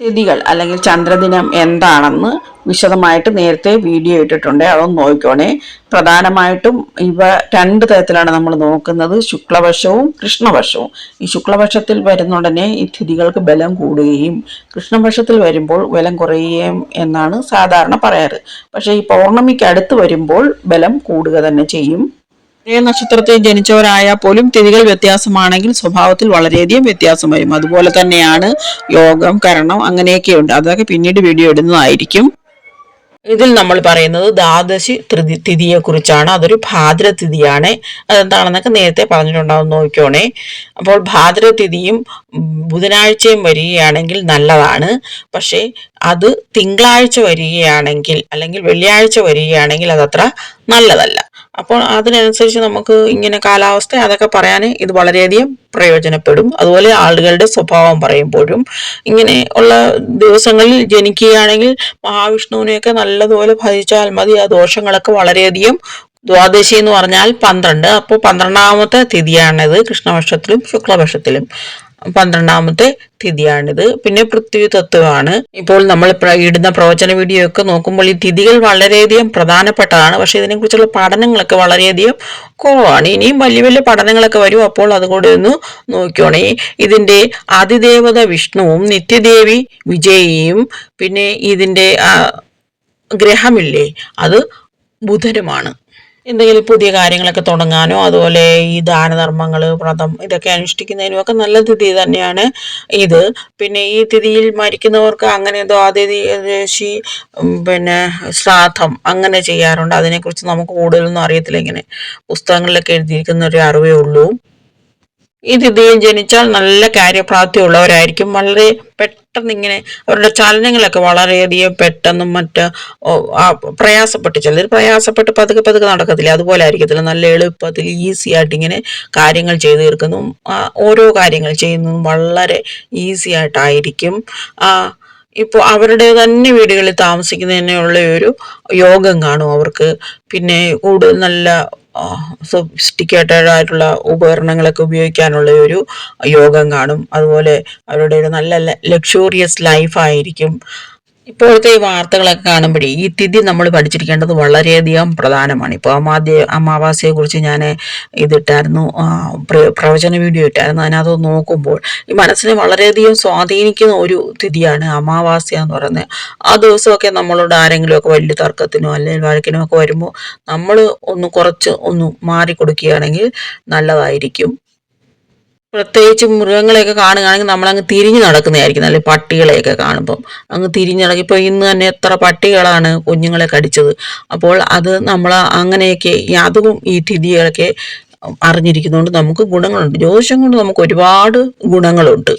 തിഥികൾ അല്ലെങ്കിൽ ചന്ദ്രദിനം എന്താണെന്ന് വിശദമായിട്ട് നേരത്തെ വീഡിയോ ഇട്ടിട്ടുണ്ട്. അതൊന്ന് നോക്കിക്കോണേ. പ്രധാനമായിട്ടും ഇവ രണ്ട് തരത്തിലാണ് നമ്മൾ നോക്കുന്നത്. ശുക്ലവശവും കൃഷ്ണപക്ഷവും. ഈ ശുക്ലപക്ഷത്തിൽ വരുന്നുടനെ ഈ തിഥികൾക്ക് ബലം കൂടുകയും കൃഷ്ണപക്ഷത്തിൽ വരുമ്പോൾ ബലം കുറയുകയും എന്നാണ് സാധാരണ പറയാറ്. പക്ഷേ ഈ പൗർണമിക്ക് അടുത്ത് വരുമ്പോൾ ബലം കൂടുക തന്നെ ചെയ്യും. നക്ഷത്രത്തിൽ ജനിച്ചവരായാൽ പോലും തിഥികൾ വ്യത്യാസമാണെങ്കിൽ സ്വഭാവത്തിൽ വളരെയധികം വ്യത്യാസം വരും. അതുപോലെ തന്നെയാണ് യോഗം കരണം അങ്ങനെയൊക്കെയുണ്ട്. അതൊക്കെ പിന്നീട് വീഡിയോ ഇടുന്നതായിരിക്കും. ഇതിൽ നമ്മൾ പറയുന്നത് ദ്വാദശി തൃതി തിഥിയെ കുറിച്ചാണ് അതൊരു ഭാദ്രതിഥിയാണ്. അതെന്താണെന്നൊക്കെ നേരത്തെ പറഞ്ഞിട്ടുണ്ടാവും. നോക്കിയോണേ അപ്പോൾ ഭാദ്രതിഥിയും ബുധനാഴ്ചയും വരികയാണെങ്കിൽ നല്ലതാണ്. പക്ഷേ അത് തിങ്കളാഴ്ച വരികയാണെങ്കിൽ അല്ലെങ്കിൽ വെള്ളിയാഴ്ച വരികയാണെങ്കിൽ അതത്ര നല്ലതല്ല. അപ്പോൾ അതിനനുസരിച്ച് നമുക്ക് ഇങ്ങനെ കാലാവസ്ഥ അതൊക്കെ പറയാൻ ഇത് വളരെയധികം പ്രയോജനപ്പെടും. അതുപോലെ ആളുകളുടെ സ്വഭാവം പറയുമ്പോഴും ഇങ്ങനെ ഉള്ള ദിവസങ്ങളിൽ ജനിക്കുകയാണെങ്കിൽ മഹാവിഷ്ണുവിനെയൊക്കെ നല്ലതുപോലെ ഭജിച്ചാൽ മതി. ആ ദോഷങ്ങളൊക്കെ വളരെയധികം ദ്വാദശി എന്ന് പറഞ്ഞാൽ പന്ത്രണ്ട്. അപ്പോൾ പന്ത്രണ്ടാമത്തെ തിഥിയാണിത് കൃഷ്ണപക്ഷത്തിലും ശുക്ലപക്ഷത്തിലും. പന്ത്രണ്ടാമത്തെ തിഥിയാണിത്. പിന്നെ പൃഥ്വി തത്വമാണ് ഇപ്പോൾ നമ്മൾ ഇടുന്ന പ്രവചന വീഡിയോ ഒക്കെ നോക്കുമ്പോൾ ഈ തിഥികൾ വളരെയധികം പ്രധാനപ്പെട്ടതാണ്. പക്ഷെ ഇതിനെക്കുറിച്ചുള്ള പഠനങ്ങളൊക്കെ വളരെയധികം കുറവാണ്. ഇനിയും വലിയ വലിയ പഠനങ്ങളൊക്കെ വരും. അപ്പോൾ അതുകൂടെ ഒന്ന് നോക്കിയോണേ ഇതിന്റെ അതിദേവത വിഷ്ണുവും നിത്യദേവി വിജയിയും പിന്നെ ഇതിന്റെ ഗ്രഹമില്ലേ? അത് ബുധനുമാണ്. എന്തെങ്കിലും പുതിയ കാര്യങ്ങളൊക്കെ തുടങ്ങാനോ അതുപോലെ ഈ ദാനധർമ്മങ്ങൾ വ്രതം ഇതൊക്കെ അനുഷ്ഠിക്കുന്നതിനും ഒക്കെ നല്ല തിഥി തന്നെയാണ് ഇത്. പിന്നെ ഈ തിഥിയിൽ മരിക്കുന്നവർക്ക് അങ്ങനെ എന്തോ ആ തിഥി പിന്നെ ശ്രാദ്ധം അങ്ങനെ ചെയ്യാറുണ്ട്. അതിനെക്കുറിച്ച് നമുക്ക് കൂടുതലൊന്നും അറിയത്തില്ല. ഇങ്ങനെ പുസ്തകങ്ങളിലൊക്കെ എഴുതിയിരിക്കുന്ന ഒരു അറിവേ ഉള്ളൂ. ഈ തിഥിയിൽ ജനിച്ചാൽ നല്ല കാര്യപ്രാപ്തിയുള്ളവരായിരിക്കും. വളരെ പെട്ടെന്ന് ഇങ്ങനെ അവരുടെ ചലനങ്ങളൊക്കെ വളരെയധികം പെട്ടെന്നും മറ്റ് പ്രയാസപ്പെട്ട് ചിലർ പ്രയാസപ്പെട്ട് പതുക്കെ പതുക്കെ നടക്കത്തില്ല. അതുപോലെ ആയിരിക്കത്തില്ല. നല്ല എളുപ്പത്തിൽ ഈസി ആയിട്ട് ഇങ്ങനെ കാര്യങ്ങൾ ചെയ്തു തീർക്കുന്നു ഓരോ കാര്യങ്ങൾ ചെയ്യുന്നതും വളരെ ഈസി ആയിട്ടായിരിക്കും ഇപ്പോൾ അവരുടെ തന്നെ വീടുകളിൽ താമസിക്കുന്നതിനുള്ള ഒരു യോഗം കാണും അവർക്ക്. പിന്നെ കൂടുതൽ നല്ല സൊഫിസ്റ്റിക്കേറ്റഡ് ആയിട്ടുള്ള ഉപകരണങ്ങളൊക്കെ ഉപയോഗിക്കാനുള്ള ഒരു യോഗം കാണും. അതുപോലെ അവരുടെ ഒരു നല്ല ലക്ഷൂറിയസ് ലൈഫ് ആയിരിക്കും. ഇപ്പോഴത്തെ ഈ വാർത്തകളൊക്കെ കാണുമ്പോഴേ ഈ തിഥി നമ്മൾ പഠിച്ചിരിക്കേണ്ടത് വളരെയധികം പ്രധാനമാണ്. ഇപ്പോൾ അമാദ്യ കുറിച്ച് ഞാൻ ഇതിട്ടായിരുന്നു പ്രവചന വീഡിയോ ഇട്ടായിരുന്നു. അതിനകത്ത് നോക്കുമ്പോൾ ഈ മനസ്സിനെ വളരെയധികം സ്വാധീനിക്കുന്ന ഒരു തിഥിയാണ് അമാവാസ്യ എന്ന് പറയുന്നത്. ആ ദിവസമൊക്കെ നമ്മളോട് ആരെങ്കിലുമൊക്കെ വലിയ തർക്കത്തിനോ അല്ലെങ്കിൽ വഴക്കിനോ ഒക്കെ വരുമ്പോൾ നമ്മൾ ഒന്ന് കുറച്ച് ഒന്ന് മാറിക്കൊടുക്കുകയാണെങ്കിൽ നല്ലതായിരിക്കും. പ്രത്യേകിച്ച് മൃഗങ്ങളെയൊക്കെ കാണുകയാണെങ്കിൽ നമ്മളങ്ങ് തിരിഞ്ഞു നടക്കുന്നതായിരിക്കും. അല്ലെങ്കിൽ പട്ടികളെയൊക്കെ കാണുമ്പം. അങ്ങ് തിരിഞ്ഞു നടക്കും. ഇപ്പോൾ ഇന്ന് തന്നെ എത്ര പട്ടികളാണ് കുഞ്ഞുങ്ങളെ കടിച്ചത്. അപ്പോൾ അത് നമ്മൾ അങ്ങനെയൊക്കെ അതും ഈ തിഥികളൊക്കെ അറിഞ്ഞിരിക്കുന്നതുകൊണ്ട് നമുക്ക് ഗുണങ്ങളുണ്ട്. ജ്യോതിഷം കൊണ്ട് നമുക്ക് ഒരുപാട് ഗുണങ്ങളുണ്ട്.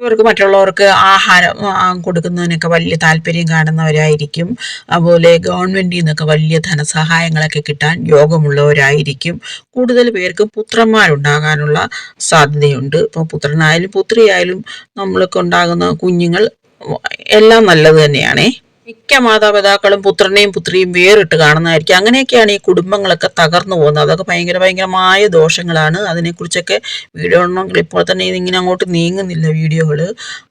ഇവർക്ക് മറ്റുള്ളവർക്ക് ആഹാരം കൊടുക്കുന്നതിനൊക്കെ വലിയ താല്പര്യം കാണുന്നവരായിരിക്കും. അതുപോലെ ഗവൺമെന്റിൽ നിന്നൊക്കെ വലിയ ധനസഹായങ്ങളൊക്കെ കിട്ടാൻ യോഗമുള്ളവരായിരിക്കും. കൂടുതൽ പേർക്ക് പുത്രന്മാരുണ്ടാകാനുള്ള സാധ്യതയുണ്ട്. ഇപ്പോൾ പുത്രനായാലും പുത്രിയായാലും നമ്മൾക്ക് ഉണ്ടാകുന്ന കുഞ്ഞുങ്ങൾ എല്ലാം നല്ലത് തന്നെയാണേ. മിക്ക മാതാപിതാക്കളും പുത്രനെയും പുത്രിയും വേറിട്ട് കാണുന്നതായിരിക്കും. അങ്ങനെയൊക്കെയാണ് ഈ കുടുംബങ്ങളൊക്കെ തകർന്നു പോകുന്നത്. അതൊക്കെ ഭയങ്കര ഭയങ്കരമായ ദോഷങ്ങളാണ്. അതിനെക്കുറിച്ചൊക്കെ വീഡിയോ ഉണ്ടെങ്കിൽ ഇപ്പോൾ തന്നെ ഇതിങ്ങനെ അങ്ങോട്ട് നീങ്ങുന്നില്ല വീഡിയോകൾ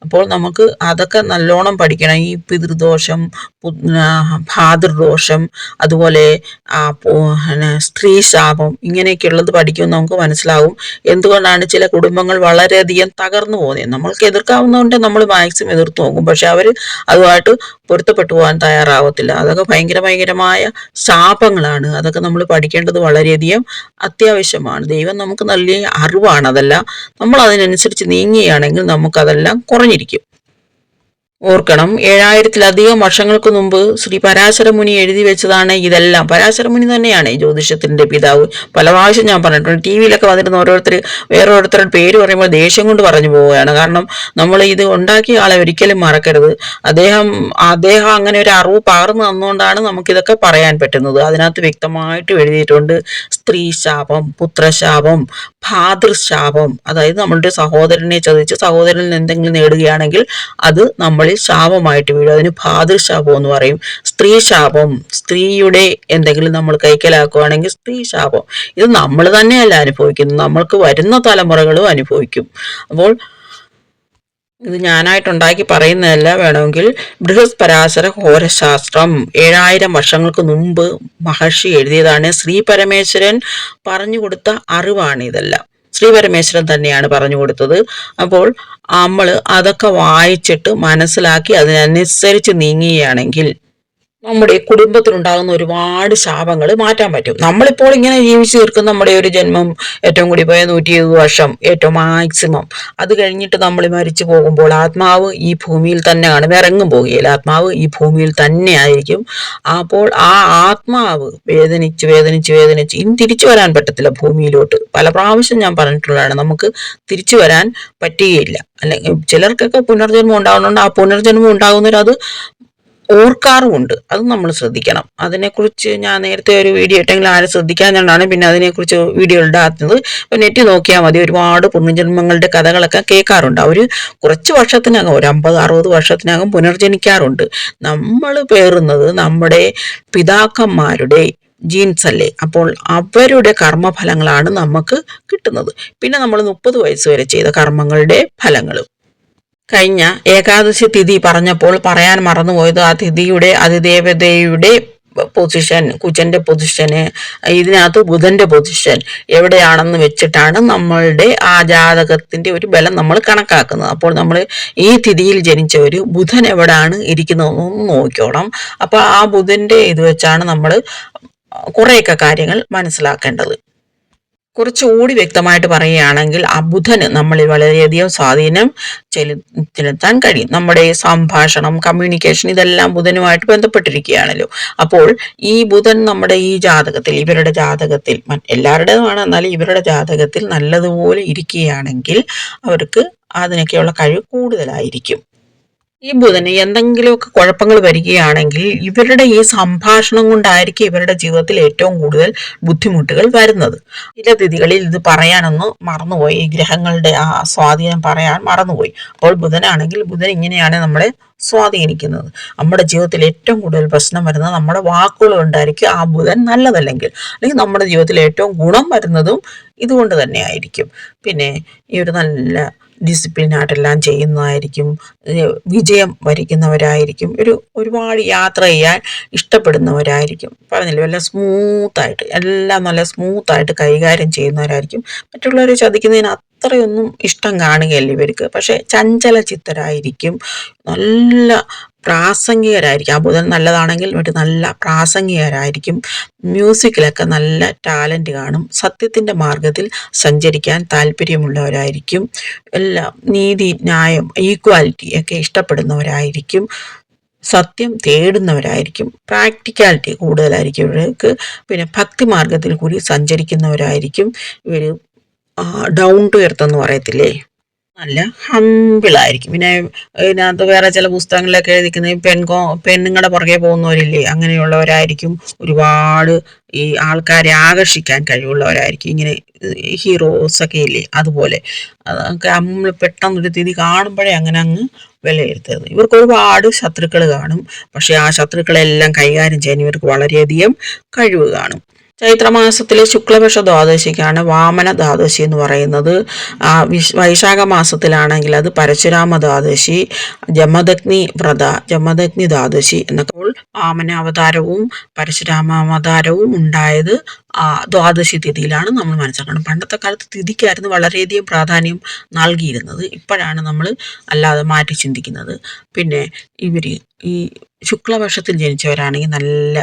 അപ്പോൾ നമുക്ക് അതൊക്കെ നല്ലോണം പഠിക്കണം. ഈ പിതൃദോഷം ഭാതൃദോഷം അതുപോലെ സ്ത്രീ ശാപം ഇങ്ങനെയൊക്കെയുള്ളത് പഠിക്കുമ്പോൾ നമുക്ക് മനസ്സിലാവും എന്തുകൊണ്ടാണ് ചില കുടുംബങ്ങൾ വളരെയധികം തകർന്നു പോകുന്നത്. നമ്മൾക്ക് എതിർക്കാവുന്നതുകൊണ്ട് നമ്മൾ മാക്സിമം എതിർത്ത് നോക്കും. പക്ഷെ അവർ അതുമായിട്ട് പൊരുത്തപ്പെട്ടു പോകാൻ തയ്യാറാവത്തില്ല. അതൊക്കെ ഭയങ്കര ഭയങ്കരമായ ശാപങ്ങളാണ്. അതൊക്കെ നമ്മൾ പഠിക്കേണ്ടത് വളരെയധികം അത്യാവശ്യമാണ്. ദൈവം നമുക്ക് നല്ല അറിവാണ് അതെല്ലാം. നമ്മൾ അതിനനുസരിച്ച് നീങ്ങുകയാണെങ്കിൽ നമുക്കതെല്ലാം കുറഞ്ഞിരിക്കും. ഓർക്കണം ഏഴായിരത്തിലധികം വർഷങ്ങൾക്ക് മുമ്പ് ശ്രീ പരാശരമുനി എഴുതി വെച്ചതാണ് ഇതെല്ലാം. പരാശരമുനി തന്നെയാണ് ജ്യോതിഷത്തിന്റെ പിതാവ്. പല പ്രാവശ്യം ഞാൻ പറഞ്ഞിട്ടുണ്ട്. ടി വിയിലൊക്കെ വന്നിരുന്ന ഓരോരുത്തർ വേറൊരുത്തരുടെ പേര് പറയുമ്പോൾ ദേഷ്യം കൊണ്ട് പറഞ്ഞു പോവുകയാണ്. കാരണം നമ്മൾ ഇത് ഉണ്ടാക്കിയ ആളെ ഒരിക്കലും മറക്കരുത്. അദ്ദേഹം അദ്ദേഹം അങ്ങനെ ഒരു അറിവ് പകർന്നു തന്നുകൊണ്ടാണ് നമുക്കിതൊക്കെ പറയാൻ പറ്റുന്നത്. അതിനകത്ത് വ്യക്തമായിട്ട് എഴുതിയിട്ടുണ്ട് സ്ത്രീ ശാപം പുത്രശാപം ഭാതൃശാപം. അതായത് നമ്മളുടെ സഹോദരനെ ചതിച്ച് സഹോദരനിൽ എന്തെങ്കിലും നേടുകയാണെങ്കിൽ അത് നമ്മളിൽ ശാപമായിട്ട് വീഴും. അതിന് ഭാതൃശാപം എന്ന് പറയും. സ്ത്രീ ശാപം സ്ത്രീയുടെ എന്തെങ്കിലും നമ്മൾ കൈക്കലാക്കുകയാണെങ്കിൽ സ്ത്രീ ശാപം ഇത് നമ്മൾ തന്നെയല്ല അനുഭവിക്കുന്നത്. നമ്മൾക്ക് വരുന്ന തലമുറകളും അനുഭവിക്കും. അപ്പോൾ ഇത് ഞാനായിട്ടുണ്ടാക്കി പറയുന്നതല്ല. വേണമെങ്കിൽ ബൃഹസ്പരാശര ഹോരശാസ്ത്രം ഏഴായിരം വർഷങ്ങൾക്ക് മുമ്പ് മഹർഷി എഴുതിയതാണ്. ശ്രീ പരമേശ്വരൻ പറഞ്ഞു കൊടുത്ത അറിവാണ് ഇതെല്ലാം. ശ്രീ പരമേശ്വരൻ തന്നെയാണ് പറഞ്ഞു കൊടുത്തത്. അപ്പോൾ നമ്മൾ അതൊക്കെ വായിച്ചിട്ട് മനസ്സിലാക്കി അതിനനുസരിച്ച് നീങ്ങുകയാണെങ്കിൽ നമ്മുടെ കുടുംബത്തിനുണ്ടാകുന്ന ഒരുപാട് ശാപങ്ങൾ മാറ്റാൻ പറ്റും. നമ്മളിപ്പോൾ ഇങ്ങനെ ജീവിച്ചു തീർക്കുന്ന നമ്മുടെ ഒരു ജന്മം ഏറ്റവും കൂടി പോയ നൂറ്റി ഇരുപത് വർഷം ഏറ്റവും മാക്സിമം അത് കഴിഞ്ഞിട്ട് നമ്മൾ മരിച്ചു പോകുമ്പോൾ ആത്മാവ് ഈ ഭൂമിയിൽ തന്നെയാണ്. ഇറങ്ങും പോകുകയില്ല ആത്മാവ് ഈ ഭൂമിയിൽ തന്നെ ആയിരിക്കും അപ്പോൾ ആ ആത്മാവ് വേദനിച്ച് വേദനിച്ച് വേദനിച്ച് ഇനി തിരിച്ചു വരാൻ പറ്റത്തില്ല ഭൂമിയിലോട്ട്. പല പ്രാവശ്യം ഞാൻ പറഞ്ഞിട്ടുള്ളതാണ്. നമുക്ക് തിരിച്ചു വരാൻ പറ്റുകയില്ല. അല്ലെങ്കിൽ ചിലർക്കൊക്കെ പുനർജന്മം ഉണ്ടാകുന്നുണ്ട് ആ പുനർജന്മം ഉണ്ടാകുന്നവരത് ഓർക്കാറുമുണ്ട്. അത് നമ്മൾ ശ്രദ്ധിക്കണം. അതിനെക്കുറിച്ച് ഞാൻ നേരത്തെ ഒരു വീഡിയോ ഇട്ടെങ്കിൽ ആരും ശ്രദ്ധിക്കാഞ്ഞാണ് പിന്നെ അതിനെക്കുറിച്ച് വീഡിയോ ഇടാത്തത്. ഇപ്പം നെറ്റ് നോക്കിയാൽ മതി. ഒരുപാട് പുനർജന്മങ്ങളുടെ കഥകളൊക്കെ കേൾക്കാറുണ്ട്. അവർ കുറച്ച് വർഷത്തിനകം ഒരു അമ്പത് അറുപത് വർഷത്തിനകം പുനർജനിക്കാറുണ്ട്. നമ്മൾ പേറുന്നത് നമ്മുടെ പിതാക്കന്മാരുടെ ജീൻസ് അല്ലേ? അപ്പോൾ അവരുടെ കർമ്മഫലങ്ങളാണ് നമുക്ക് കിട്ടുന്നത്. പിന്നെ നമ്മൾ മുപ്പത് വയസ്സ് വരെ ചെയ്ത കർമ്മങ്ങളുടെ ഫലങ്ങളും കഴിഞ്ഞ ഏകാദശി തിഥി പറഞ്ഞപ്പോൾ പറയാൻ മറന്നുപോയത് ആ തിഥിയുടെ അതിദേവതയുടെ പൊസിഷൻ കുജന്റെ പൊസിഷന് ഇതിനകത്ത് ബുധന്റെ പൊസിഷൻ എവിടെയാണെന്ന് വെച്ചിട്ടാണ് നമ്മളുടെ ആ ജാതകത്തിന്റെ ഒരു ബലം നമ്മൾ കണക്കാക്കുന്നത്. അപ്പോൾ നമ്മൾ ഈ തിഥിയിൽ ജനിച്ചവർ ബുധൻ എവിടെയാണ് ഇരിക്കുന്നതെന്ന് നോക്കിയോണം അപ്പോൾ ആ ബുധന്റെ ഇത് വെച്ചാണ് നമ്മൾ കുറേയൊക്കെ കാര്യങ്ങൾ മനസ്സിലാക്കേണ്ടത്. കുറച്ചുകൂടി വ്യക്തമായിട്ട് പറയുകയാണെങ്കിൽ ആ ബുധന് നമ്മളിൽ വളരെയധികം സ്വാധീനം ചെലുത്താൻ കഴിയും. നമ്മുടെ സംഭാഷണം കമ്മ്യൂണിക്കേഷൻ ഇതെല്ലാം ബുധനുമായിട്ട് ബന്ധപ്പെട്ടിരിക്കുകയാണല്ലോ. അപ്പോൾ ഈ ബുധൻ നമ്മുടെ ഈ ജാതകത്തിൽ ഇവരുടെ ജാതകത്തിൽ എല്ലാവരുടേതുമാണ്. എന്നാലും ഇവരുടെ ജാതകത്തിൽ നല്ലതുപോലെ ഇരിക്കുകയാണെങ്കിൽ അവർക്ക് അതിനൊക്കെയുള്ള കഴിവ് കൂടുതലായിരിക്കും. ഈ ബുധന് എന്തെങ്കിലുമൊക്കെ കുഴപ്പങ്ങൾ വരികയാണെങ്കിൽ ഇവരുടെ ഈ സംഭാഷണം കൊണ്ടായിരിക്കും ഇവരുടെ ജീവിതത്തിൽ ഏറ്റവും കൂടുതൽ ബുദ്ധിമുട്ടുകൾ വരുന്നത്. ചില തിഥികളിൽ ഇത് പറയാനൊന്നും മറന്നുപോയി. ഈ ഗ്രഹങ്ങളുടെ ആ സ്വാധീനം പറയാൻ മറന്നുപോയി. അപ്പോൾ ബുധനാണെങ്കിൽ ബുധൻ ഇങ്ങനെയാണ് നമ്മളെ സ്വാധീനിക്കുന്നത്. നമ്മുടെ ജീവിതത്തിൽ ഏറ്റവും കൂടുതൽ പ്രശ്നം വരുന്നത് നമ്മുടെ വാക്കുകൾ കൊണ്ടായിരിക്കും ആ ബുധൻ നല്ലതല്ലെങ്കിൽ അല്ലെങ്കിൽ നമ്മുടെ ജീവിതത്തിൽ ഏറ്റവും ഗുണം വരുന്നതും ഇതുകൊണ്ട് തന്നെ ആയിരിക്കും. പിന്നെ ഈ ഒരു നല്ല ഡിസിപ്ലിനായിട്ടെല്ലാം ചെയ്യുന്നതായിരിക്കും. വിജയം വരിക്കുന്നവരായിരിക്കും. ഒരു ഒരുപാട് യാത്ര ചെയ്യാൻ ഇഷ്ടപ്പെടുന്നവരായിരിക്കും. പറഞ്ഞില്ലേ വല്ല സ്മൂത്തായിട്ട് എല്ലാം നല്ല സ്മൂത്തായിട്ട് കൈകാര്യം ചെയ്യുന്നവരായിരിക്കും. മറ്റുള്ളവരെ ചതിക്കുന്നതിന് അത്രയൊന്നും ഇഷ്ടം കാണുകയല്ല ഇവർക്ക്. പക്ഷേ ചഞ്ചല ചിത്തരായിരിക്കും നല്ല പ്രാസംഗികരായിരിക്കും. ആ ബുധൻ നല്ലതാണെങ്കിൽ മറ്റു നല്ല പ്രാസംഗികരായിരിക്കും. മ്യൂസിക്കിലൊക്കെ നല്ല ടാലന്റ് കാണും. സത്യത്തിന്റെ മാർഗത്തിൽ സഞ്ചരിക്കാൻ താല്പര്യമുള്ളവരായിരിക്കും. എല്ലാ നീതി ന്യായം ഈക്വാലിറ്റി ഒക്കെ ഇഷ്ടപ്പെടുന്നവരായിരിക്കും. സത്യം തേടുന്നവരായിരിക്കും. പ്രാക്ടിക്കാലിറ്റി കൂടുതലായിരിക്കും ഇവർക്ക്. പിന്നെ ഭക്തി മാർഗത്തിൽ കൂടി സഞ്ചരിക്കുന്നവരായിരിക്കും. ഇവർ ഡൗൺ ടു എർത്ത് എന്ന് പറയത്തില്ലേ? നല്ല ഹമ്പിളായിരിക്കും പിന്നെ ഇതിനകത്ത് വേറെ ചില പുസ്തകങ്ങളിലൊക്കെ എഴുതിക്കുന്ന പെൺകോ പെണ്ണുങ്ങളുടെ പുറകെ പോകുന്നവരില്ലേ അങ്ങനെയുള്ളവരായിരിക്കും ഒരുപാട് ഈ ആൾക്കാരെ ആകർഷിക്കാൻ കഴിവുള്ളവരായിരിക്കും. ഇങ്ങനെ ഹീറോസ് ഒക്കെ ഇല്ലേ അതുപോലെ. അതൊക്കെ നമ്മൾ പെട്ടെന്നൊരു തിരി കാണുമ്പോഴേ അങ്ങനെ അങ്ങ് വിലയിരുത്തരുത് ഇവർക്ക് ഒരുപാട് ശത്രുക്കൾ കാണും. പക്ഷേ ആ ശത്രുക്കളെല്ലാം കൈകാര്യം ചെയ്യാൻ ഇവർക്ക് വളരെയധികം കഴിവ് കാണും. ചൈത്രമാസത്തിലെ ശുക്ലപക്ഷ ദ്വാദശിക്കാണ് വാമന ദ്വാദശി എന്ന് പറയുന്നത്. വൈശാഖ മാസത്തിലാണെങ്കിൽ അത് പരശുരാമ ദ്വാദശി ജമദഗ്നി വ്രത ജമദഗ്നി ദ്വാദശി എന്നൊക്കെ വാമന അവതാരവും പരശുരാമ അവതാരവും ഉണ്ടായത് ദ്വാദശി തിഥിയിലാണ് നമ്മൾ മനസ്സിലാക്കണം പണ്ടത്തെ കാലത്ത് തിഥിക്കായിരുന്നു വളരെയധികം പ്രാധാന്യം നൽകിയിരുന്നത്. ഇപ്പോഴാണ് നമ്മൾ അല്ലാതെ മാറ്റി ചിന്തിക്കുന്നത്. പിന്നെ ഇവർ ഈ ശുക്ലപക്ഷത്തിൽ ജനിച്ചവരാണെങ്കിൽ നല്ല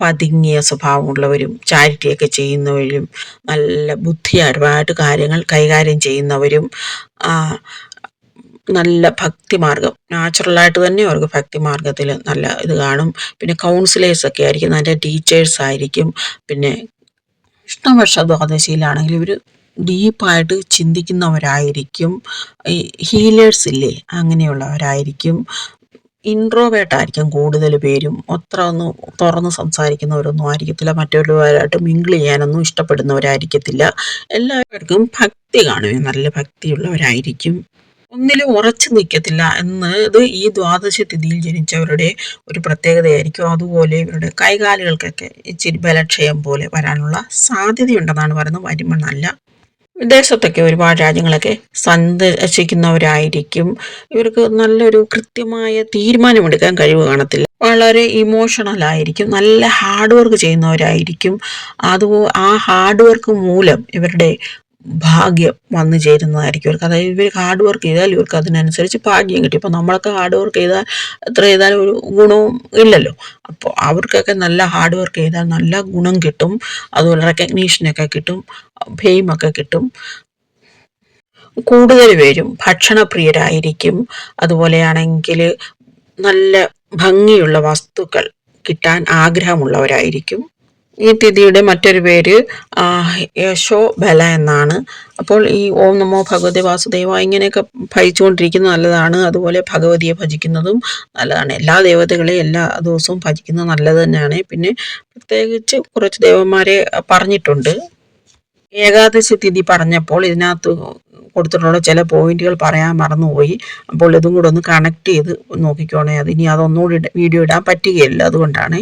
പതുങ്ങിയ സ്വഭാവമുള്ളവരും ചാരിറ്റിയൊക്കെ ചെയ്യുന്നവരും നല്ല ബുദ്ധിപരമായിട്ട് കാര്യങ്ങൾ കൈകാര്യം ചെയ്യുന്നവരും നല്ല ഭക്തിമാർഗം നാച്ചുറലായിട്ട് തന്നെ അവർക്ക് ഭക്തിമാർഗത്തിൽ നല്ല ഇത് കാണും. പിന്നെ കൗൺസിലേഴ്സ് ഒക്കെ ആയിരിക്കും നല്ല ടീച്ചേഴ്സ് ആയിരിക്കും. പിന്നെ ഇഷ്ടംപക്ഷ ദ്വാദശിയിലാണെങ്കിൽ ഇവർ ഡീപ്പായിട്ട് ചിന്തിക്കുന്നവരായിരിക്കും. ഈ ഹീലേഴ്സ് ഇല്ലേ അങ്ങനെയുള്ളവരായിരിക്കും. ഇൻട്രോവേർട്ടായിരിക്കും കൂടുതൽ പേരും. അത്ര ഒന്ന് തുറന്ന് സംസാരിക്കുന്നവരൊന്നും ആയിരിക്കത്തില്ല. മറ്റുള്ളവരായിട്ട് മിങ്കിൾ ചെയ്യാനൊന്നും ഇഷ്ടപ്പെടുന്നവരായിരിക്കത്തില്ല. എല്ലാവർക്കും ഭക്തി കാണുമേ നല്ല ഭക്തിയുള്ളവരായിരിക്കും. ഒന്നിലും ഉറച്ചു നിൽക്കത്തില്ല എന്നത് ഈ ദ്വാദശ തിഥിയിൽ ജനിച്ചവരുടെ ഒരു പ്രത്യേകതയായിരിക്കും. അതുപോലെ ഇവരുടെ കൈകാലുകൾക്കൊക്കെ ഇച്ചിരി ബലക്ഷയം പോലെ വരാനുള്ള സാധ്യതയുണ്ടെന്നാണ് പറയുന്നത്. വരുമ്പോൾ നല്ല വിദേശത്തൊക്കെ ഒരുപാട് രാജ്യങ്ങളൊക്കെ സന്ദർശിക്കുന്നവരായിരിക്കും. ഇവർക്ക് നല്ലൊരു കൃത്യമായ തീരുമാനമെടുക്കാൻ കഴിവ് കാണത്തില്ല. വളരെ ഇമോഷണൽ ആയിരിക്കും. നല്ല ഹാർഡ് വർക്ക് ചെയ്യുന്നവരായിരിക്കും. അതുപോ ആ ഹാർഡ് വർക്ക് മൂലം ഇവരുടെ ഭാഗ്യം വന്നു ചേരുന്നതായിരിക്കും. ഇവർക്ക് അതായത് ഇവർ ഹാർഡ് വർക്ക് ചെയ്താൽ ഇവർക്ക് അതിനനുസരിച്ച് ഭാഗ്യം കിട്ടി. ഇപ്പോൾ നമ്മളൊക്കെ ഹാർഡ് വർക്ക് ചെയ്താൽ എത്ര ചെയ്താലും ഒരു ഗുണവും ഇല്ലല്ലോ. അപ്പോൾ അവർക്കൊക്കെ നല്ല ഹാർഡ് വർക്ക് ചെയ്താൽ നല്ല ഗുണം കിട്ടും. അതുപോലെ റെക്കഗ്നീഷനൊക്കെ കിട്ടും. ഫെയിമൊക്കെ കിട്ടും. കൂടുതൽ പേരും ഭക്ഷണപ്രിയരായിരിക്കും. അതുപോലെയാണെങ്കിൽ നല്ല ഭംഗിയുള്ള വസ്തുക്കൾ കിട്ടാൻ ആഗ്രഹമുള്ളവരായിരിക്കും. ഈ തിഥിയുടെ മറ്റൊരു പേര് യശോ ബല എന്നാണ്. അപ്പോൾ ഈ ഓം നമോ ഭഗവതി വാസുദേവ ഇങ്ങനെയൊക്കെ ഭജിച്ചുകൊണ്ടിരിക്കുന്നത് നല്ലതാണ്. അതുപോലെ ഭഗവതിയെ ഭജിക്കുന്നതും നല്ലതാണ്. എല്ലാ ദേവതകളെയും എല്ലാ ദിവസവും ഭജിക്കുന്നത് നല്ലത് തന്നെയാണ്. പിന്നെ പ്രത്യേകിച്ച് കുറച്ച് ദേവന്മാരെ പറഞ്ഞിട്ടുണ്ട്. ഏകാദശി തിഥി പറഞ്ഞപ്പോൾ ഇതിനകത്ത് കൊടുത്തിട്ടുള്ള ചില പോയിന്റുകൾ പറയാൻ മറന്നുപോയി. അപ്പോൾ ഇതും കൂടെ ഒന്ന് കണക്ട് ചെയ്ത് നോക്കിക്കോണേ. അത് ഇനി അതൊന്നുകൂടി വീഡിയോ ഇടാൻ പറ്റുകയില്ല അതുകൊണ്ടാണ്.